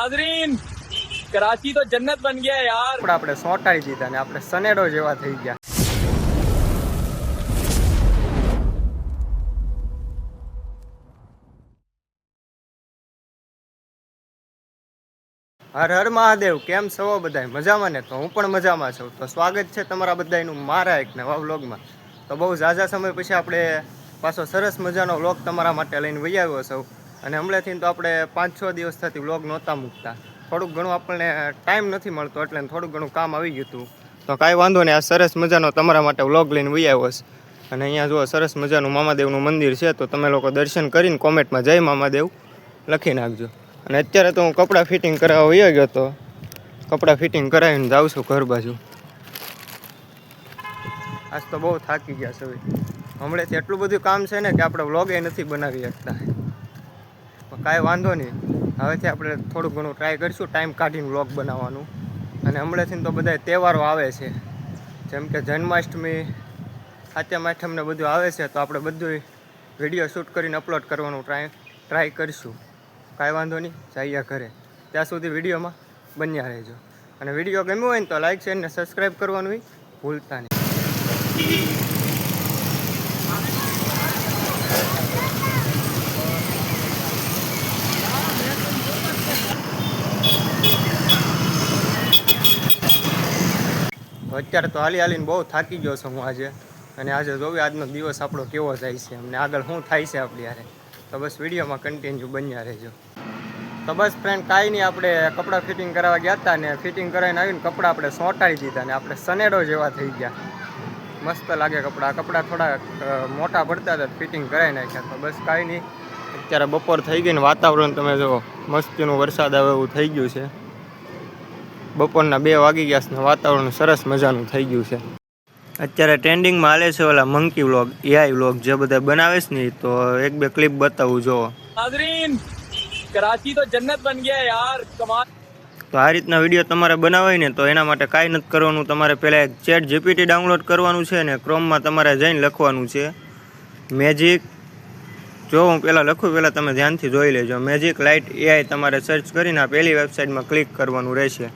હાજરીન કરાચી તો જન્નત બન ગયા યાર. આપણે આપણે સોટાડી દીધા ને આપણે સનેડો જેવા થઈ ગયા. હર હર મહાદેવ, કેમ છો બધા મજામાં ને? તો હું પણ મજામાં છું. તો સ્વાગત છે તમારા બધાનું મારા એક નવા વ્લોગમાં. તો બહુ ઝાઝા સમય પછી આપણે પાછો સરસ મજાનો વ્લોગ તમારા માટે લઈને વહી આવ્યો છું. અને હમણાંથી તો આપણે પાંચ છ દિવસ થતી વ્લોગ નહોતા મૂકતા. થોડુંક ઘણું આપણને ટાઈમ નથી મળતો એટલે થોડુંક ઘણું કામ આવી ગયું હતું. તો કાંઈ વાંધો નહીં, આ સરસ મજાનો તમારા માટે વ્લોગ લઈને વહી આવ્યો છે. અને અહીંયા જુઓ, સરસ મજાનું મામાદેવનું મંદિર છે, તો તમે લોકો દર્શન કરીને કોમેન્ટમાં જય મામાદેવ લખી નાખજો. અને અત્યારે તો હું કપડાં ફિટિંગ કરાવવા વયો ગયો તો કપડાં ફિટિંગ કરાવીને જાઉં છું ઘર બાજુ. આજ તો બહુ થાકી ગયા છે. હમણાંથી એટલું બધું કામ છે ને કે આપણે વ્લોગે નથી બનાવી શકતા. કાંઈ વાંધો નહીં. હવેથી આપણે થોડું ઘણું ટ્રાય કરીશું ટાઈમ કાઢીને વ્લોગ બનાવવાનું. અને હમણાંથી તો બધા તહેવારો આવે છે. જેમ કે જન્માષ્ટમી સાતમ આઠમ બધું આવે છે, તો આપણે બધું વીડિયો શૂટ કરીને અપલોડ કરવાનું ટ્રાય ટ્રાય કરીશું. કાંઈ વાંધો નહીં, જઈએ ઘરે. ત્યાં સુધી વિડીયોમાં બન્યા રહેજો. અને વીડિયો ગમ્યો હોય ને તો લાઈક શેર ને સબસ્ક્રાઈબ કરવાનું ભૂલતા નહીં. અત્યારે તો હાલી હાલીને બહુ થાકી ગયો છું હું આજે. અને આજે જોવી આજનો દિવસ આપણો કેવો જાય છે. અમને આગળ શું થાય છે આપણી યારે તો બસ વિડીયોમાં કન્ટિન્યુ બન્યા રહેજો. તો બસ ફ્રેન્ડ કાંઈ નહીં, આપણે કપડાં ફિટિંગ કરાવવા ગયા હતા ને ફિટિંગ કરાવીને આવીને કપડાં આપણે સોંટાડી દીધા ને આપણે સનેડો જેવા થઈ ગયા. મસ્ત લાગે કપડાં. કપડાં થોડા મોટા પડતા હતા ફિટિંગ કરાવી નાખ્યા. તો બસ કાંઈ નહીં. અત્યારે બપોર થઈ ગઈ ને વાતાવરણ તમે જુઓ, મસ્તીનું વરસાદ આવે એવું થઈ ગયું છે. બપોરના બે વાગી ગયા વાતાવરણ સરસ મજાનું થઈ ગયું છે. અત્યારે ટ્રેન્ડિંગમાં હાલે છે ઓલા મંકી વ્લોગ એઆઈ વ્લોગ જે બધા બનાવે છે ને તો એક બે ક્લિપ બતાવું જોવો કરાચી તો જન્નત બન ગયા યાર કમાલ. તો આ રીતના વીડિયો તમારે બનાવાય ને તો એના માટે કાંઈ નથી કરવાનું. તમારે પહેલાં એક ચેટ જીપીટી ડાઉનલોડ કરવાનું છે ને ક્રોમમાં તમારે જઈને લખવાનું છે. મેજિક જો હું પહેલાં લખું પહેલાં તમે ધ્યાનથી જોઈ લેજો. મેજિક લાઇટ એઆઈ તમારે સર્ચ કરીને આ પહેલી વેબસાઇટમાં ક્લિક કરવાનું રહેશે.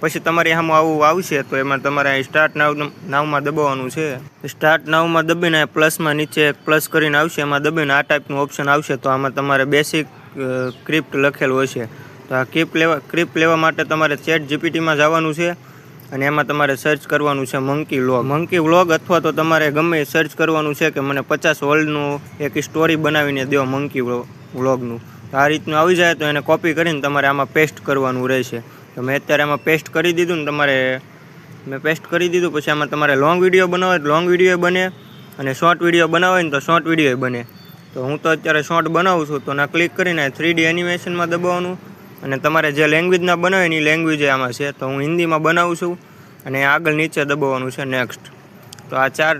પછી તમારે આમાં આવું આવશે તો એમાં તમારે સ્ટાર્ટ નાવ નાવમાં દબાવવાનું છે. સ્ટાર્ટ નાવમાં દબીને પ્લસમાં નીચે એક પ્લસ કરીને આવશે, એમાં દબીને આ ટાઈપનું ઓપ્શન આવશે તો આમાં તમારે બેસિક ક્રિપ્ટ લખેલું હશે. તો આ ક્રિપ્ટ લેવા ક્રિપ્ટ લેવા માટે તમારે ચેટ જીપીટીમાં જવાનું છે અને એમાં તમારે સર્ચ કરવાનું છે મંકી વ્લોગ મંકી વ્લોગ અથવા તો તમારે ગમે સર્ચ કરવાનું છે કે મને પચાસ વર્લ્ડનું એક સ્ટોરી બનાવીને દો મંકી વ્લોગનું આ રીતનું આવી જાય તો એને કોપી કરીને તમારે આમાં પેસ્ટ કરવાનું રહેશે. તો મેં અત્યારે આમાં પેસ્ટ કરી દીધું ને તમારે, મેં પેસ્ટ કરી દીધું, પછી આમાં તમારે લોંગ વીડિયો બનાવો લોંગ વીડિયો બને અને શોર્ટ વીડિયો બનાવો ને તો શોર્ટ વીડિયો બને. તો હું તો અત્યારે શોર્ટ બનાવું છું, તો ના ક્લિક કરીને થ્રી ડી એનિમેશનમાં દબાવવાનું અને તમારે જે લેંગ્વેજના બનાવે એની લેંગ્વેજ આમાં છે. તો હું હિન્દીમાં બનાવું છું અને આગળ નીચે દબાવવાનું છે નેક્સ્ટ તો આ ચાર,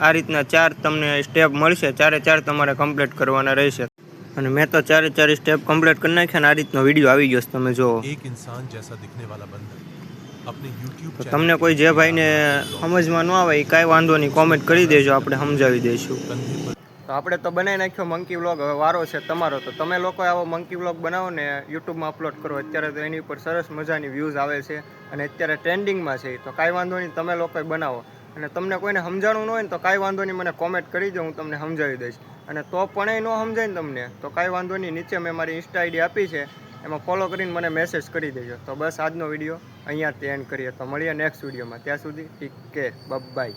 આ રીતના ચાર તમને સ્ટેપ મળશે, ચારે ચાર તમારે કમ્પ્લીટ કરવાના રહેશે. અને મેં તો ચારે ચાર સ્ટેપ કમ્પ્લીટ કરી નાખ્યા અને આ રીતનો વિડીયો આવી ગયો છે તમે જુઓ एक इंसान जैसा दिखने वाला बंदा अपने YouTube તો चैनल તમને કોઈ જે ભાઈને સમજમાં ન આવે એ કાંઈ વાંધો નહીં કોમેન્ટ કરી દેજો આપણે સમજાવી દઈશું कंधे पर તો આપણે તો બનાવી નાખ્યો મંકી વ્લોગ હવે વારો છે તમારો તો તમે લોકો આવો મંકી વ્લોગ બનાવો ને યુટ્યુબમાં અપલોડ કરો અત્યારે તો એની ઉપર સરસ મજાની વ્યૂઝ આવે છે અને અત્યારે ટ્રેન્ડિંગમાં છે તો કાંઈ વાંધો નહીં તમે લોકોએ બનાવો અને તમને કોઈને સમજાણું ન હોય ને તો કાંઈ વાંધો નહીં, મને કોમેન્ટ કરી દો, હું તમને સમજાવી દઈશ. અને તો પણ ન સમજાય ને તમને, તો કાંઈ વાંધો નહીં, નીચે મેં મારી ઇન્સ્ટા આઈડી આપી છે, એમાં ફોલો કરીને મને મેસેજ કરી દેજો. તો બસ આજનો વીડિયો અહીંયાથી એન્ડ કરીએ. તો મળીએ નેક્સ્ટ વિડીયોમાં. ત્યાં સુધી ઠીક કે બાય